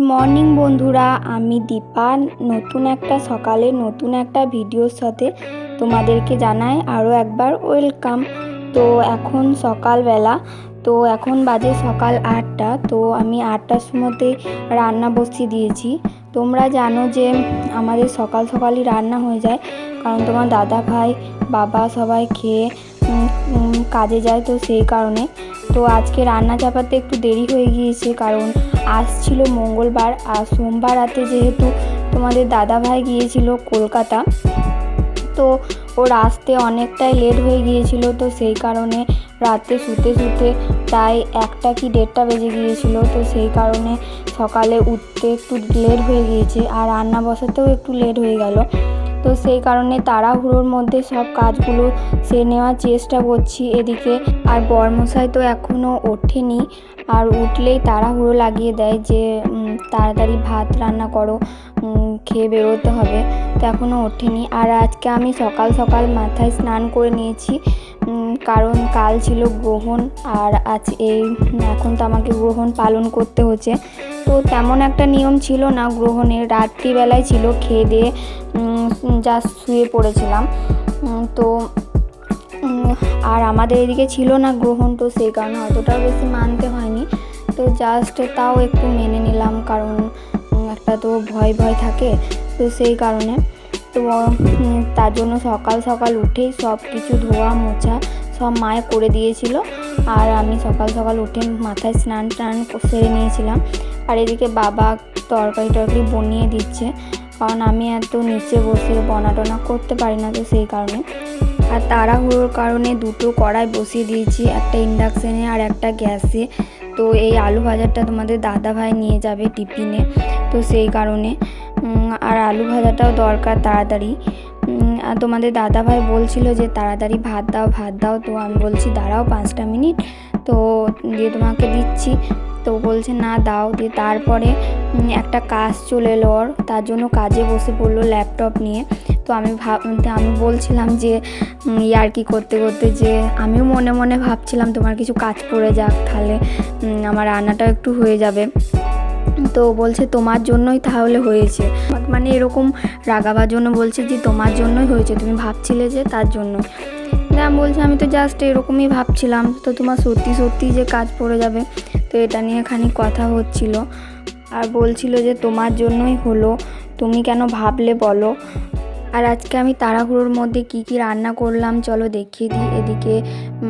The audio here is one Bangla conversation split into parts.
মর্নিং বন্ধুরা। আমি দীপা। নতুন একটা সকালে নতুন একটা ভিডিওর সাথে তোমাদেরকে জানাই আরও একবার ওয়েলকাম তো এখন সকালবেলা, তো এখন বাজে সকাল আটটা। তো আমি আটটার সময়তে রান্না বসিয়ে দিয়েছি। তোমরা জানো যে আমাদের সকাল সকালই রান্না হয়ে যায়। কারণ তোমার দাদা ভাই, বাবা সবাই খেয়ে কাজে যায় তো সেই কারণে। তো আজকে রান্না চাপাতে একটু দেরি হয়ে গিয়েছে কারণ আসছিল মঙ্গলবার আর সোমবার রাতে যেহেতু তোমাদের দাদা ভাই গিয়েছিল কলকাতা, তো ওর আসতে অনেকটাই লেট হয়ে গিয়েছিল, তো সেই কারণে রাতে শুতে শুতে প্রায় একটা কি দেড়টা বেজে গিয়েছিল, তো সেই কারণে সকালে উঠতে একটু লেট হয়ে গিয়েছে আর রান্না বসাতেও একটু লেট হয়ে গেল। তো সেই কারণে তাড়াহুড়োর মধ্যে সব কাজগুলো সে নেওয়ার চেষ্টা করছি এদিকে। আর বরমশাই তো এখনও ওঠেনি। আর উঠলেই তাড়াহুড়ো লাগিয়ে দেয় যে তাড়াতাড়ি ভাত রান্না করো খেয়ে বেরোতে হবে। তো এখনও ওঠেনি। আর আজকে আমি সকাল সকাল মাথায় স্নান করে নিয়েছি। কারণ কাল ছিল গ্রহণ। আর আজ এই, এখন তো আমাকে গ্রহণ পালন করতে হচ্ছে। তো তেমন একটা নিয়ম ছিল না গ্রহণের। রাত্রিবেলায় ছিল, খেয়ে দিয়ে জাস্ট শুয়ে পড়েছিলাম। তো আর আমাদের এদিকে ছিল না গ্রহণ, তো সেই কারণে অতটাও বেশি মানতে হয়নি। তো জাস্ট তাও একটু মেনে নিলাম, কারণ একটা তো ভয় ভয় থাকে, তো সেই কারণে। তো তার জন্য সকাল সকাল উঠেই সব কিছু ধোয়া, মোছা সব মায়ে করে দিয়েছিল। আর আমি সকাল সকাল উঠে মাথায় স্নান টান সেরে নিয়েছিলাম। আর এদিকে বাবা তরকারি টরকারি বনিয়ে দিচ্ছে। কারণ আমি এত নিচে বসে বনা টনা করতে পারি না তো সেই কারণে। আর তাড়াহুড়োর কারণে দুটো কড়াই বসিয়ে দিয়েছি, একটা ইন্ডাকশানে আর একটা গ্যাসে। তো এই আলু ভাজাটা তোমাদের দাদা ভাই নিয়ে যাবে টিফিনে। তো সেই কারণে আর আলু ভাজাটাও দরকার তাড়াতাড়ি। তোমাদের দাদা ভাই বলছিল যে তাড়াতাড়ি ভাত দাও ভাত দাও। তো আমি বলছি দাঁড়াও পাঁচটা মিনিট। তো দিয়ে তোমাকে দিচ্ছি। তো বলছে না দাও। দিয়ে তারপরে একটা কাজ চলে এলো ওর। তার জন্য কাজে বসে পড়ল ল্যাপটপ নিয়ে। তো আমি ভাব আমি বলছিলাম যে উম, ইয়ার্কি করতে করতে যে আমিও মনে মনে ভাবছিলাম তোমার কিছু কাজ পড়ে যাক তাহলে আমার রান্নাটাও একটু হয়ে যাবে। তো বলছে তোমার জন্যই তাহলে হয়েছে। মানে এরকম রাগাবার জন্য বলছে যে তোমার জন্যই হয়েছে, তুমি ভাবছিলে যে তার জন্য আমি বলছি, আমি তো জাস্ট এরকমই ভাবছিলাম, তো তোমার সত্যি সত্যি যে কাজ পড়ে যাবে, তো এটা নিয়ে খানিক কথা হচ্ছিল। আর বলছিল যে তোমার জন্যই হলো, তুমি কেন ভাবলে বলো? আর আজকে আমি তাড়াহুড়োর মধ্যে কি কি রান্না করলাম, চলো দেখিয়ে দিই। এদিকে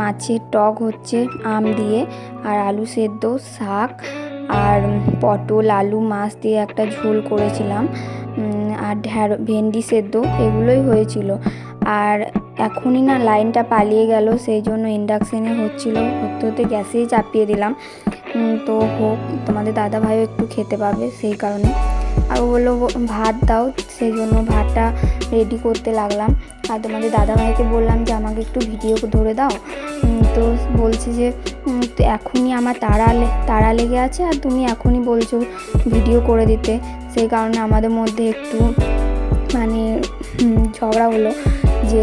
মাছের টক হচ্ছে, আম দিয়ে, আর আলু সেদ্ধ, শাক আর পটল, আলু, মাছ দিয়ে একটা ঝোল করেছিলাম। আর ঢ্যাঁড়, ভেন্ডি সেদ্ধ, এগুলোই হয়েছিল। আর এখনই না লাইনটা পালিয়ে গেল, সেই জন্য ইন্ডাকশানে হচ্ছিল। হতে হতে গ্যাসেই চাপিয়ে দিলাম। তো হোক, তোমাদের দাদাভাইও একটু খেতে পাবে, সেই কারণে। আর ও বলল ভাত দাও। সেই জন্য ভাতটা রেডি করতে লাগলাম। আর তোমাদের দাদা ভাইকে বললাম যে, আমাকে একটু ভিডিও ধরে দাও। তো বলছে যে এখনই আমার তাড়া তাড়া লেগে আছে আর তুমি এখনই বলছো ভিডিও করে দিতে। সেই কারণে আমাদের মধ্যে একটু মানে ঝগড়া হলো যে,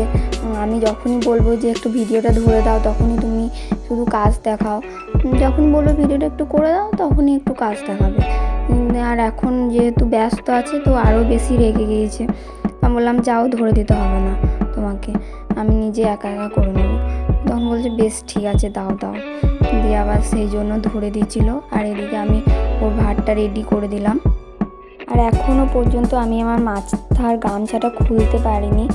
আমি যখনই বলব যে, একটু ভিডিওটা ধরে দাও, তখনই তুমি শুধু কাজ দেখাও। যখন বলব ভিডিওটা একটু করে দাও, তখনই একটু কাজ দেখাবে। আর এখন যেহেতু ব্যস্ত আছে, তো আরও বেশি রেগে গিয়েছে। আমি বললাম, যাও, ধরে দিতে হবে না তোমাকে। আমি নিজে একা একা করে নেব। তখন বলছে, বেশ, ঠিক আছে, দাও দাও। দিয়ে আবার সেই জন্য ধরে দিয়েছিল। আর এদিকে আমি ওর ভাতটা রেডি করে দিলাম। আর এখনও পর্যন্ত আমি আমার মাথার গামছাটা খুলতে পারিনি।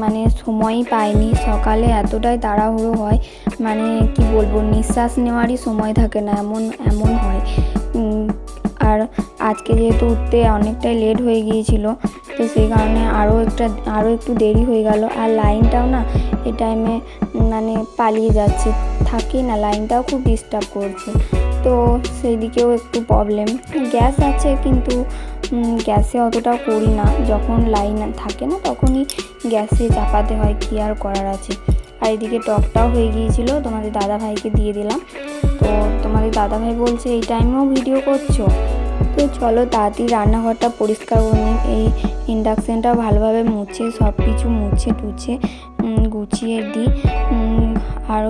মানে সময়ই পাইনি। সকালে এতটাই তাড়াহুড়ো হয় মানে কি বলব, নিঃশ্বাস নেওয়ারই সময় থাকে না, এমন এমন হয়। আর আজকে যেহেতু উঠতে অনেকটাই লেট হয়ে গিয়েছিল, তো সেই কারণে আরও একটা আরও একটু দেরি হয়ে গেল। আর লাইনটাও না এই টাইমে মানে পালিয়ে যাচ্ছে। থাকেই না লাইনটাও খুব ডিস্টার্ব করছে। তো সেই দিকেও একটু প্রবলেম গ্যাস আছে কিন্তু গ্যাসে অতটা করি না। যখন লাইন থাকে না তখনই গ্যাসে চাপাতে হয়, কী আর করার আছে। আর এদিকে টকটাও হয়ে গিয়েছিল, তোমাদের দাদা ভাইকে দিয়ে দিলাম। তো তোমাদের দাদা ভাই বলছে, এই টাইমেও ভিডিও করছ? তো চলো তাড়াতাড়ি রান্নাঘরটা পরিষ্কার করে এই ইন্ডাকশানটা ভালোভাবে মুছে সব কিছু মুছে টুছে গুছিয়ে দিই। আর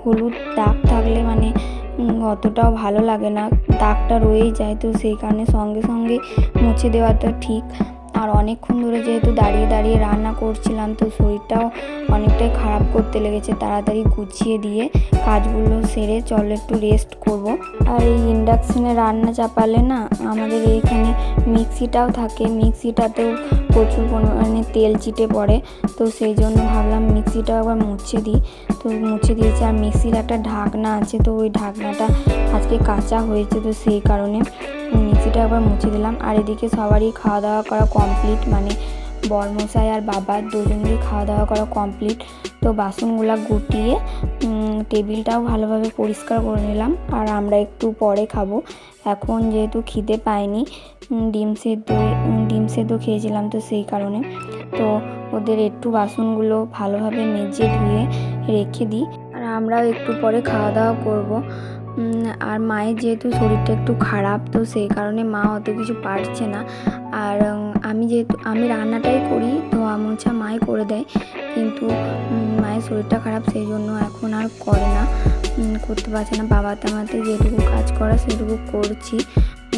হলুদ দাগ থাকলে মানে অতটাও ভালো লাগে না। দাগটা রয়েই যায়, তো সেই কারণে সঙ্গে সঙ্গে মুছে দেওয়াটা ঠিক। আর অনেকক্ষণ ধরে যেহেতু দাঁড়িয়ে দাঁড়িয়ে রান্না করছিলাম, তো শরীরটাও অনেকটাই খারাপ করতে লেগেছে। তাড়াতাড়ি গুছিয়ে দিয়ে কাজগুলো সেরে চলো একটু রেস্ট করব। আর এই ইন্ডাকশানে রান্না চাপালে না আমাদের এইখানে মিক্সিটাও থাকে। মিক্সিটাতেও প্রচুর পরিমাণে তেল চিটে পড়ে। তো সেই জন্য ভাবলাম মিক্সিটাও একবার মুছে দিই। তো মুছে দিয়েছি। আর মিক্সির একটা ঢাকনা আছে, তো ওই ঢাকনাটা আজকে কাঁচা হয়েছে তো সেই কারণে মিক্সিটা একবার মুছে দিলাম। আর এদিকে সবারই খাওয়া দাওয়া করা কমপ্লিট মানে বর্মশাই আর বাবার দুজনেরই খাওয়া দাওয়া করা কমপ্লিট তো বাসনগুলো গুটিয়ে টেবিলটাও ভালোভাবে পরিষ্কার করে নিলাম। আর আমরা একটু পরে খাব। এখন যেহেতু খিদে পাইনি ডিম সেদ্ধ ডিম সেদ্ধ খেয়েছিলাম তো সেই কারণে। তো ওদের একটু বাসনগুলো ভালোভাবে মেজে ধুয়ে রেখে দিই। আর আমরাও একটু পরে খাওয়া দাওয়া করব। আর মায়ের যেহেতু শরীরটা একটু খারাপ, তো সেই কারণে মা অত কিছু পারছে না। আর আমি যেহেতু, আমি রান্নাটাই করি, তো মোছা মাই করে দেয়। কিন্তু মায়ের শরীরটা খারাপ, সেই জন্য এখন আর করে না। করতে পারছে না। বাবা তামাতে যেটুকু কাজ করা, সেটুকু করছি।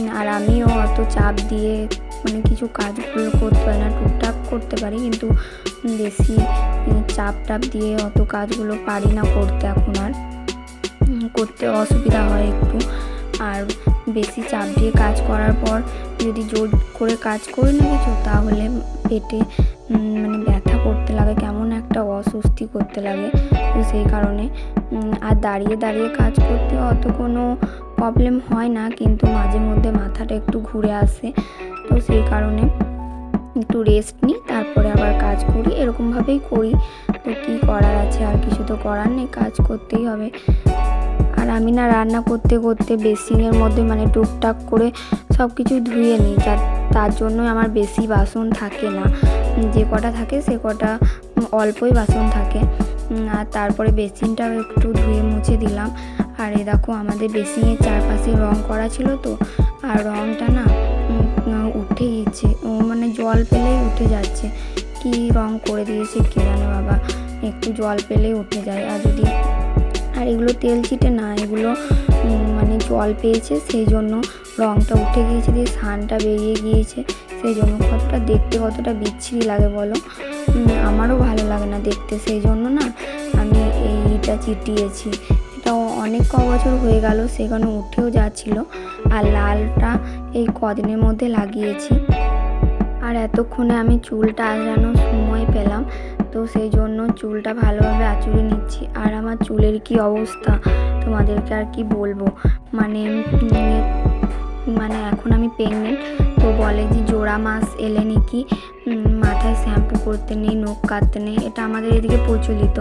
আর আমিও অত চাপ দিয়ে মানে কিছু কাজগুলো করতে পারি না, টুকটাক করতে পারি। কিন্তু, বেশি চাপ টাপ দিয়ে অত কাজগুলো পারি না করতে এখন আর। করতে অসুবিধা হয় একটু। আর বেশি চাপ দিয়ে কাজ করার পর যদি জোর করে কাজ করি না কিছু, তাহলে পেটে মানে ব্যথা করতে লাগে, কেমন একটা অস্বস্তি করতে লাগে। তো সেই কারণে আর দাঁড়িয়ে দাঁড়িয়ে কাজ করতে অত কোনো প্রবলেম হয় না, কিন্তু মাঝে মধ্যে মাথাটা একটু ঘুরে আসে। তো সেই কারণে একটু রেস্ট নিই, তারপরে আবার কাজ করি। এরকমভাবেই করি। তো কী করার আছে? আর কিছু তো করার নেই, কাজ করতেই হবে। আর আমি না রান্না করতে করতে বেসিনের মধ্যে মানে টুকটাক করে সব কিছু ধুয়ে নিই। যার, তার জন্য আমার বেশি বাসন থাকে না। যে কটা থাকে সে কটা অল্পই বাসন থাকে। আর তারপরে বেসিনটাও একটু ধুয়ে মুছে দিলাম। আর এ দেখো আমাদের বেসিনের চারপাশে রং করা ছিল তো। আর রংটা না উঠে গেছে। ও মানে জল পেলেই উঠে যাচ্ছে। কি রং করে দিয়েছে কে জানে বাবা। একটু জল পেলেই উঠে যায়। আর যদি আর এগুলো তেল ছিটে না, এগুলো মানে জল পেয়েছে, সেই জন্য রঙটা উঠে গিয়েছে, দিয়ে সানটা বেরিয়ে গিয়েছে, সেই জন্য কতটা দেখতে কতটা বিচ্ছিরি লাগে বলো? আমারও ভালো লাগে না দেখতে, সেই জন্য না আমি এইটা চিটিয়েছি এটা অনেক ক বছর হয়ে গেল, সেখানে উঠেও যাচ্ছিল, আর লালটা এই কদিনের মধ্যে লাগিয়েছি। আর এতক্ষণে আমি চুলটা আজরানোর সময় পেলাম তো সেই জন্য চুলটা ভালোভাবে আঁচড়ে নিচ্ছি। আর আমার চুলের কি অবস্থা? তোমাদেরকে আর কি বলব? মানে মানে এখন আমি প্রেগনেন্ট তো বলে যে জোড়া মাস এলে নাকি মাথায় শ্যাম্পু করতে নেই, নখ কাটতে নেই, এটা আমাদের এদিকে প্রচলিত।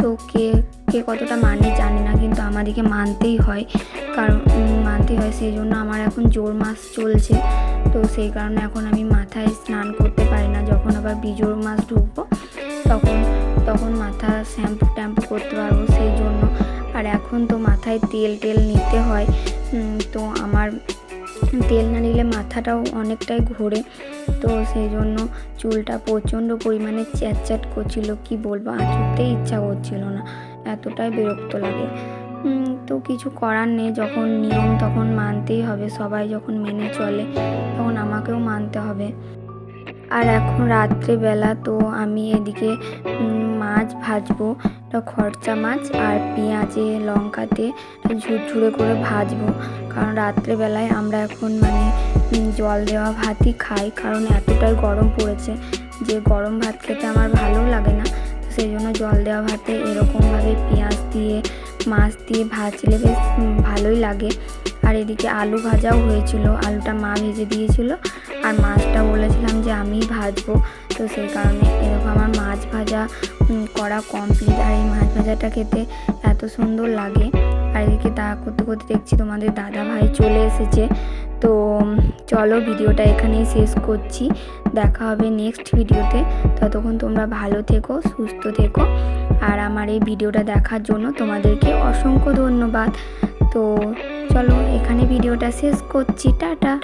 তো কে কে কতটা মানে জানি না, কিন্তু আমাদেরকে মানতেই হয়। কারণ মানতেই হয়, সেই জন্য আমার এখন জোর মাস চলছে। তো সেই কারণে এখন আমি মাথায় স্নান করতে পারি না, যখন আবার বিজোর মাস ঢুকবো তখন তখন মাথা শ্যাম্পু ট্যাম্পু করতে পারব সেই জন্য। আর এখন তো মাথায় তেল টেল নিতে হয়। তো আমার তেল না নিলে মাথাটাও অনেকটাই ঘোরে। তো সেই জন্য চুলটা প্রচণ্ড পরিমাণে চ্যাট করছিল। কি বলব আঁচড়তেই ইচ্ছা করছিল না। এতটাই বিরক্ত লাগে। তো কিছু করার নেই। যখন নিয়ম তখন মানতেই হবে। সবাই যখন মেনে চলে, তখন আমাকেও মানতে হবে। আর এখন রাত্রেবেলা তো আমি এদিকে মাছ ভাজবো খরচা মাছ আর পেঁয়াজে, লঙ্কাতে ঝুরঝুরে করে ভাজবো। কারণ রাত্রেবেলায় আমরা এখন মানে জল দেওয়া ভাতই খাই, কারণ এতটাই গরম পড়েছে যে গরম ভাত খেতে আমার ভালো লাগে না। সেই জন্য জল দেওয়া ভাতে এরকমভাবে পেঁয়াজ দিয়ে, মাছ দিয়ে ভাজলে বেশ ভালোই লাগে। আর এদিকে আলু ভাজাও হয়েছিল, আলুটা মা ভেজে দিয়েছিল। আর মাছটা বলেছিলাম যে আমি ভাজবো। তো সেই কারণে এরকম আমার মাছ ভাজা করা কমপ্লিট আর এই মাছ ভাজাটা খেতে এত সুন্দর লাগে। আর এদিকে তা করতে করতে দেখছি তোমাদের দাদা ভাই চলে এসেছে। তো চলো ভিডিওটা এখানেই শেষ করছি। দেখা হবে নেক্সট ভিডিওতে। ততক্ষণ তোমরা ভালো থেকো, সুস্থ থেকো। আর আমার এই ভিডিওটা দেখার জন্য তোমাদেরকে অসংখ্য ধন্যবাদ। তো, চলো এখানে ভিডিওটা শেষ করছি। টাটা।